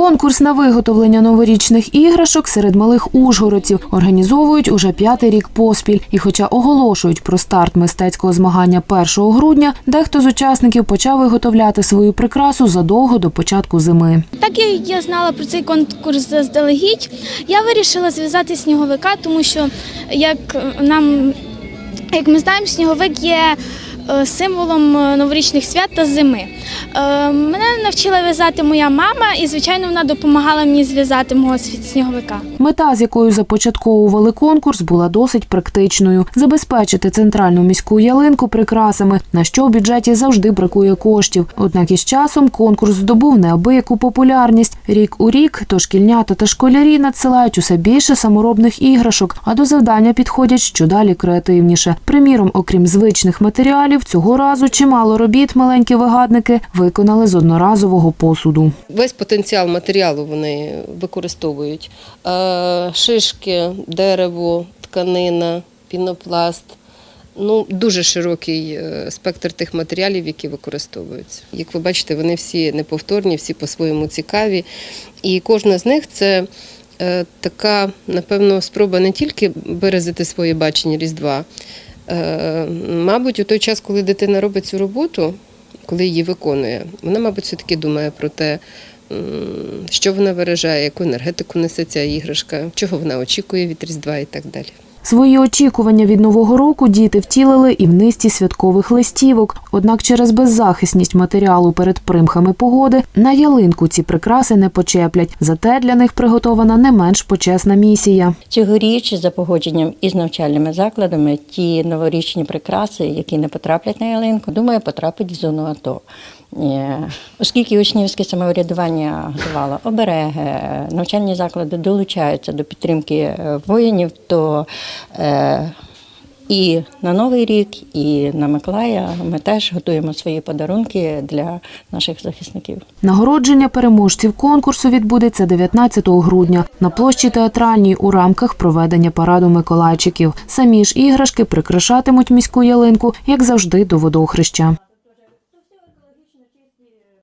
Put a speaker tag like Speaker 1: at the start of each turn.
Speaker 1: Конкурс на виготовлення новорічних іграшок серед малих ужгородців організовують уже п'ятий рік поспіль. І, хоча оголошують про старт мистецького змагання 1 грудня, дехто з учасників почав виготовляти свою прикрасу задовго до початку зими.
Speaker 2: Так як я знала про цей конкурс заздалегідь, я вирішила зв'язати сніговика, тому що як нам, як ми знаємо, сніговик є символом е, новорічних свят та зими. Е, Мене навчила в'язати моя мама, і звичайно вона допомагала мені зв'язати мого сніговика.
Speaker 1: Мета, з якою започатковували конкурс, була досить практичною: забезпечити центральну міську ялинку прикрасами, на що в бюджеті завжди бракує коштів. Однак із часом конкурс здобув неабияку популярність. Рік у рік то шкільнята та школярі надсилають усе більше саморобних іграшок, а до завдання підходять щодалі креативніше. Приміром, окрім звичних матеріалів, цього разу чимало робіт маленькі вигадники виконали з одноразового посуду.
Speaker 3: Весь потенціал матеріалу вони використовують: Е, шишки, дерево, тканина, пінопласт. Ну, дуже широкий е, спектр тих матеріалів, які використовуються. Як ви бачите, вони всі неповторні, всі по-своєму цікаві. І кожна з них це е, така, напевно, спроба не тільки виразити своє бачення Різдва. Е, Мабуть, у той час, коли дитина робить цю роботу, коли її виконує, вона, мабуть, все-таки думає про те, що вона виражає, яку енергетику несе ця іграшка, чого вона очікує від Різдва і так далі.
Speaker 1: Свої очікування від нового року діти втілили і в низці святкових листівок. Однак через беззахисність матеріалу перед примхами погоди на ялинку ці прикраси не почеплять. Зате для них приготована не менш почесна місія.
Speaker 4: Цьогоріч за погодженням із навчальними закладами ті новорічні прикраси, які не потраплять на ялинку, думаю, потрапить в зону АТО. Е, Оскільки учнівське самоврядування готувало обереги, навчальні заклади долучаються до підтримки е, воїнів, то е, і на Новий рік, і на Миколая ми теж готуємо свої подарунки для наших захисників.
Speaker 1: Нагородження переможців конкурсу відбудеться 19 грудня на площі театральній у рамках проведення параду Миколайчиків. Самі ж іграшки прикрашатимуть міську ялинку, як завжди, до водохреща.